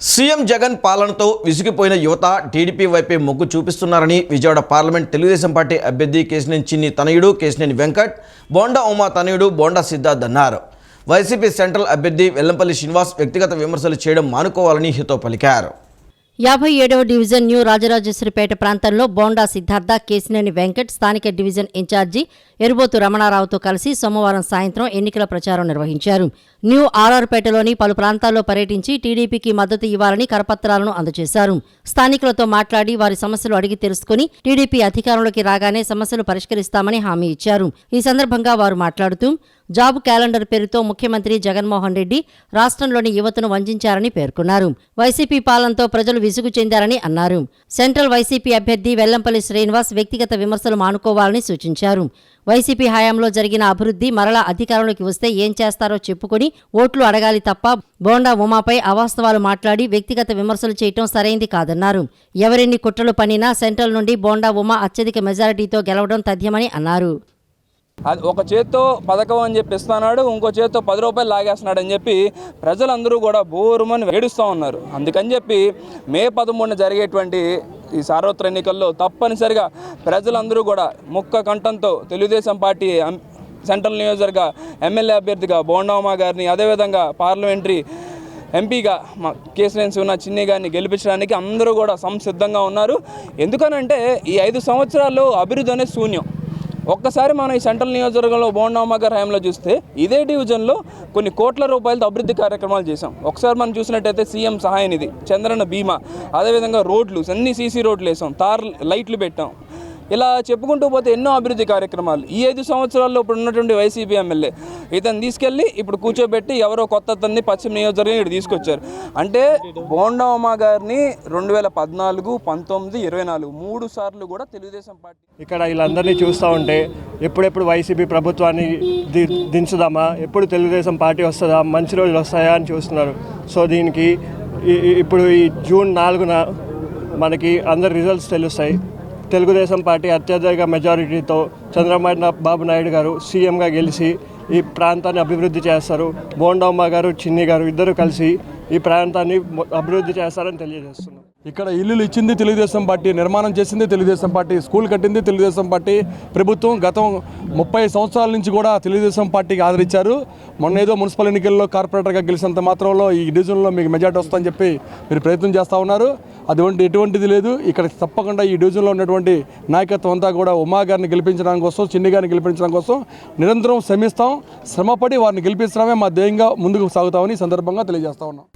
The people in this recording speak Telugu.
సీఎం జగన్ పాలనతో విసిగిపోయిన యువత టీడీపీ వైపే మొగ్గు చూపిస్తున్నారని విజయవాడ పార్లమెంట్ తెలుగుదేశం పార్టీ అభ్యర్థి కేసినేని చిన్ని తనయుడు కేసినేని వెంకట్ బోండా ఉమా తనయుడు బోండా సిద్ధార్థ్ అన్నారు. వైసీపీ సెంట్రల్ అభ్యర్థి వెల్లంపల్లి శ్రీనివాస్ వ్యక్తిగత విమర్శలు చేయడం మానుకోవాలని హితో పలికారు. యాభై ఏడవ డివిజన్ న్యూ రాజరాజేశ్వరిపేట ప్రాంతంలో బోండా సిద్ధార్థ కేసినేని వెంకట్ స్థానిక డివిజన్ ఇన్ఛార్జి ఎరుబోతు రమణారావుతో కలిసి సోమవారం సాయంత్రం ఎన్నికల ప్రచారం నిర్వహించారు. న్యూ ఆర్ఆర్పేటలోని పలు ప్రాంతాల్లో పర్యటించి టీడీపీకి మద్దతు ఇవ్వాలని కరపత్రాలను అందజేశారు. స్థానికులతో మాట్లాడి వారి సమస్యలు అడిగి తెలుసుకుని టీడీపీ అధికారంలోకి రాగానే సమస్యలు పరిష్కరిస్తామని హామీ ఇచ్చారు. ఈ సందర్భంగా వారు మాట్లాడుతూ జాబ్ క్యాలెండర్ పేరుతో ముఖ్యమంత్రి జగన్మోహన్ రెడ్డి రాష్ట్రంలోని యువతను వంచారని పేర్కొన్నారు. వైసీపీ పాలనతో ప్రజలు విసుగు చెందారని అన్నారు. సెంట్రల్ వైసీపీ అభ్యర్థి వెల్లంపల్లి శ్రీనివాస్ వ్యక్తిగత విమర్శలు మానుకోవాలని సూచించారు. వైసీపీ హయాంలో జరిగిన అభివృద్ధి మరలా అధికారంలోకి వస్తే ఏం చేస్తారో చెప్పుకొని ఓట్లు అడగాలి తప్ప బోండా ఉమాపై అవాస్తవాలు మాట్లాడి వ్యక్తిగత విమర్శలు చేయటం సరైంది కాదన్నారు. ఎవరెన్ని కుట్రలు పనినా సెంట్రల్ నుండి బోండా ఉమా అత్యధిక మెజారిటీతో గెలవడం తథ్యమని అన్నారు. అది ఒక చేత్తో పథకం అని చెప్పి ఇస్తున్నాడు ఇంకో చేత్తో పది రూపాయలు లాగేస్తున్నాడు అని చెప్పి ప్రజలందరూ కూడా బోరుమని వేడుస్తూ ఉన్నారు. అందుకని చెప్పి మే పదమూడున జరిగేటువంటి ఈ సార్వత్ర ఎన్నికల్లో తప్పనిసరిగా ప్రజలందరూ కూడా ముక్క కంఠంతో తెలుగుదేశం పార్టీ సెంట్రల్ నియోజకవర్గ ఎమ్మెల్యే అభ్యర్థిగా బోండామా గారిని అదేవిధంగా పార్లమెంటరీ ఎంపీగా మా కేసీఆర్ ఉన్న చిన్ని గారిని గెలిపించడానికి అందరూ కూడా సంసిద్ధంగా ఉన్నారు. ఎందుకనంటే ఈ ఐదు సంవత్సరాల్లో అభివృద్ధి అనేది శూన్యం. ఒక్కసారి మనం ఈ సెంట్రల్ నియోజకవర్గంలో బోండామ్మ గారి హయాంలో చూస్తే ఇదే డివిజన్లో కొన్ని కోట్ల రూపాయలతో అభివృద్ధి కార్యక్రమాలు చేశాం. ఒకసారి మనం చూసినట్టయితే సీఎం సహాయ నిధి చంద్రన్న బీమా అదేవిధంగా రోడ్లు అన్ని సీసీ రోడ్లు వేసాం తార్ లైట్లు పెట్టాం. ఇలా చెప్పుకుంటూ పోతే ఎన్నో అభివృద్ధి కార్యక్రమాలు. ఈ ఐదు సంవత్సరాల్లో ఇప్పుడు ఉన్నటువంటి వైసీపీ ఎమ్మెల్యే ఇతను తీసుకెళ్ళి ఇప్పుడు కూర్చోబెట్టి ఎవరో కొత్త అతన్ని పశ్చిమ నియోజకవర్గం ఇక్కడ తీసుకొచ్చారు. అంటే బోండా గారిని రెండు వేల పద్నాలుగు పంతొమ్మిది ఇరవై నాలుగు మూడు సార్లు కూడా తెలుగుదేశం పార్టీ ఇక్కడ వీళ్ళందరినీ చూస్తూ ఉంటే ఎప్పుడెప్పుడు వైసీపీ ప్రభుత్వాన్ని ది దించుదామా? ఎప్పుడు తెలుగుదేశం పార్టీ వస్తుందా? మంచి రోజులు వస్తాయా అని చూస్తున్నారు. సో దీనికి ఈ- ఇప్పుడు ఈ జూన్ నాలుగున మనకి అందరి రిజల్ట్స్ తెలుస్తాయి. తెలుగుదేశం పార్టీ అత్యధిక మెజారిటీతో చంద్రబాబు బాబు నాయుడు గారు సీఎంగా గెలిచి ఈ ప్రాంతాన్ని అభివృద్ధి చేస్తారు. బోండమ్మ గారు చిన్ని గారు ఇద్దరు కలిసి ఈ ప్రాంతాన్ని అభివృద్ధి చేస్తారని తెలియజేస్తున్నాం. ఇక్కడ ఇల్లులు ఇచ్చింది తెలుగుదేశం పార్టీ నిర్మాణం చేసింది తెలుగుదేశం పార్టీ స్కూల్ కట్టింది తెలుగుదేశం పార్టీ. ప్రభుత్వం గతం ముప్పై సంవత్సరాల నుంచి కూడా తెలుగుదేశం పార్టీకి ఆదరించారు. మొన్న ఏదో మున్సిపల్ ఎన్నికల్లో కార్పొరేటర్గా గెలిచినంత మాత్రంలో ఈ డివిజన్లో మీకు మెజార్టీ వస్తుందని చెప్పి మీరు ప్రయత్నం చేస్తూ ఉన్నారు. అటువంటి ఎటువంటిది లేదు. ఇక్కడ తప్పకుండా ఈ డివిజన్లో ఉన్నటువంటి నాయకత్వం అంతా కూడా ఉమా గారిని గెలిపించడం కోసం చిన్ని గారిని గెలిపించడం కోసం నిరంతరం శ్రమిస్తాం. శ్రమపడి వారిని గెలిపించడమే మా ధ్యేయంగా ముందుకు సాగుతామని సందర్భంగా తెలియజేస్తా ఉన్నాం.